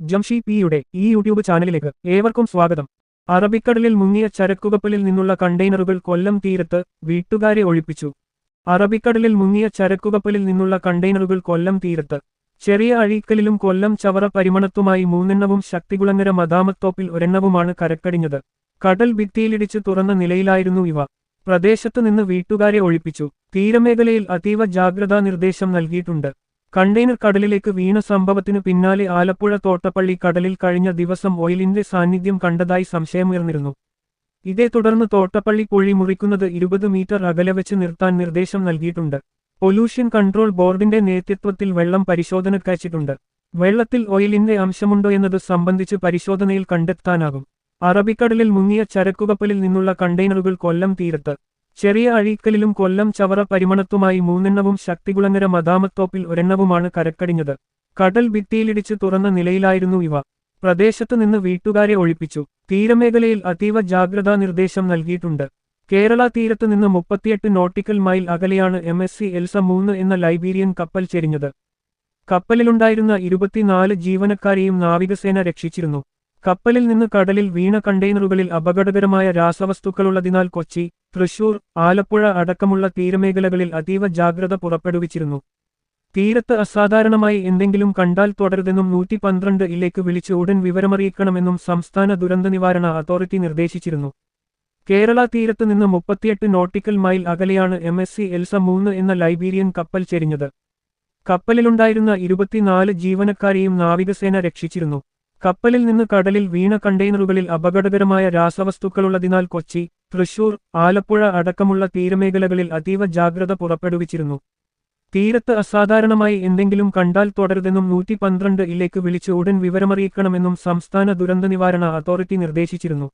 ജംഷി പിയുടെ ഈ യൂട്യൂബ് ചാനലിലേക്ക് ഏവർക്കും സ്വാഗതം. അറബിക്കടലിൽ മുങ്ങിയ ചരക്കുകപ്പലിൽ നിന്നുള്ള കണ്ടെയ്നറുകൾ കൊല്ലം തീരത്ത് വീട്ടുകാരെ ഒഴിപ്പിച്ചു. അറബിക്കടലിൽ മുങ്ങിയ ചരക്കുകപ്പലിൽ നിന്നുള്ള കണ്ടെയ്നറുകൾ കൊല്ലം തീരത്ത്. ചെറിയ അഴീക്കലിലും കൊല്ലം ചവറ പരിമണത്തുമായി മൂന്നെണ്ണവും ശക്തികുളങ്ങര മദാമത്തോപ്പിൽ ഒരെണ്ണവുമാണ് കരക്കടിഞ്ഞത്. കടൽ ഭിത്തിയിലിടിച്ച് തുറന്ന നിലയിലായിരുന്നു ഇവ. പ്രദേശത്തു നിന്ന് വീട്ടുകാരെ ഒഴിപ്പിച്ചു. തീരമേഖലയിൽ അതീവ ജാഗ്രതാ നിർദ്ദേശം നൽകിയിട്ടുണ്ട്. കണ്ടെയ്നർ കടലിലേക്ക് വീണ സംഭവത്തിനു പിന്നാലെ ആലപ്പുഴ തോട്ടപ്പള്ളി കടലിൽ കഴിഞ്ഞ ദിവസം ഓയിലിന്റെ സാന്നിധ്യം കണ്ടതായി സംശയമുയർന്നിരുന്നു. ഇതേ തുടർന്ന് തോട്ടപ്പള്ളി കുഴി മുറിക്കുന്നത് ഇരുപത് മീറ്റർ അകലെ വെച്ച് നിർത്താൻ നിർദ്ദേശം നൽകിയിട്ടുണ്ട്. പൊല്യൂഷൻ കൺട്രോൾ ബോർഡിന്റെ നേതൃത്വത്തിൽ വെള്ളം പരിശോധനക്കയച്ചിട്ടുണ്ട് വെള്ളത്തിൽ ഓയിലിന്റെ അംശമുണ്ടോ എന്നത് സംബന്ധിച്ച് പരിശോധനയിൽ കണ്ടെത്താനാകും. അറബിക്കടലിൽ മുങ്ങിയ ചരക്കുകപ്പലിൽ നിന്നുള്ള കണ്ടെയ്നറുകൾ കൊല്ലം തീരത്ത് ചെറിയ അഴീക്കലിലും കൊല്ലം ചവറ പരിമണത്തുമായി മൂന്നെണ്ണവും ശക്തികുളങ്ങര മദാമത്തോപ്പിൽ ഒരെണ്ണവുമാണ് കരക്കടിഞ്ഞത്. കടൽ ഭിത്തിയിലിടിച്ച് തുറന്ന നിലയിലായിരുന്നു ഇവ. പ്രദേശത്തു നിന്ന് വീട്ടുകാരെ ഒഴിപ്പിച്ചു. തീരമേഖലയിൽ അതീവ ജാഗ്രതാ നിർദ്ദേശം നൽകിയിട്ടുണ്ട്. കേരള തീരത്തു നിന്ന് മുപ്പത്തിയെട്ട് നോട്ടിക്കൽ മൈൽ അകലെയാണ് എം എസ് സി എൽസ മൂന്ന് എന്ന ലൈബീരിയൻ കപ്പൽ ചെരിഞ്ഞത്. കപ്പലിലുണ്ടായിരുന്ന ഇരുപത്തിനാല് ജീവനക്കാരെയും നാവികസേന രക്ഷിച്ചിരുന്നു. കപ്പലിൽ നിന്ന് കടലിൽ വീണ കണ്ടെയ്നറുകളിൽ അപകടകരമായ രാസവസ്തുക്കളുള്ളതിനാൽ കൊച്ചി തൃശൂർ ആലപ്പുഴ അടക്കമുള്ള തീരമേഖലകളിൽ അതീവ ജാഗ്രത പുറപ്പെടുവിച്ചിരുന്നു. തീരത്ത് അസാധാരണമായി എന്തെങ്കിലും കണ്ടാൽ തുടരുതെന്നും നൂറ്റി പന്ത്രണ്ട് ഇലേക്ക് വിളിച്ച് ഉടൻ വിവരമറിയിക്കണമെന്നും സംസ്ഥാന ദുരന്ത നിവാരണ അതോറിറ്റി നിർദ്ദേശിച്ചിരുന്നു. കേരള തീരത്ത് നിന്ന് മുപ്പത്തിയെട്ട് നോട്ടിക്കൽ മൈൽ അകലെയാണ് എം എസ് സി എൽസ മൂന്ന് എന്ന ലൈബീരിയൻ കപ്പൽ ചെരിഞ്ഞത്. കപ്പലിലുണ്ടായിരുന്ന ഇരുപത്തിനാല് ജീവനക്കാരെയും നാവികസേന രക്ഷിച്ചിരുന്നു. കപ്പലിൽ നിന്ന് കടലിൽ വീണ കണ്ടെയ്നറുകളിൽ അപകടകരമായ രാസവസ്തുക്കളുള്ളതിനാൽ കൊച്ചി തൃശൂർ ആലപ്പുഴ അടക്കമുള്ള തീരമേഖലകളിൽ അതീവ ജാഗ്രത പുറപ്പെടുവിച്ചിരുന്നു. തീരത്ത് അസാധാരണമായി എന്തെങ്കിലും കണ്ടാൽ തുടരുതെന്നും നൂറ്റി പന്ത്രണ്ട് ഇലേക്ക് വിളിച്ച് ഉടൻ വിവരമറിയിക്കണമെന്നും സംസ്ഥാന ദുരന്ത നിവാരണ അതോറിറ്റി നിർദ്ദേശിച്ചിരുന്നു.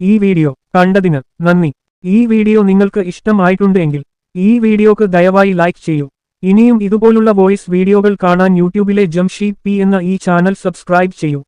ഈ വീഡിയോ കണ്ടതിന് നന്ദി. ഈ വീഡിയോ നിങ്ങൾക്ക് ഇഷ്ടമായിട്ടുണ്ടെങ്കിൽ ഈ വീഡിയോക്ക് ദയവായി ലൈക്ക് ചെയ്യൂ. ഇനിയും ഇതുപോലുള്ള വോയിസ് വീഡിയോകൾ കാണാൻ യൂട്യൂബിലെ ജംഷീദ് പി എന്ന ഈ ചാനൽ സബ്സ്ക്രൈബ് ചെയ്യൂ.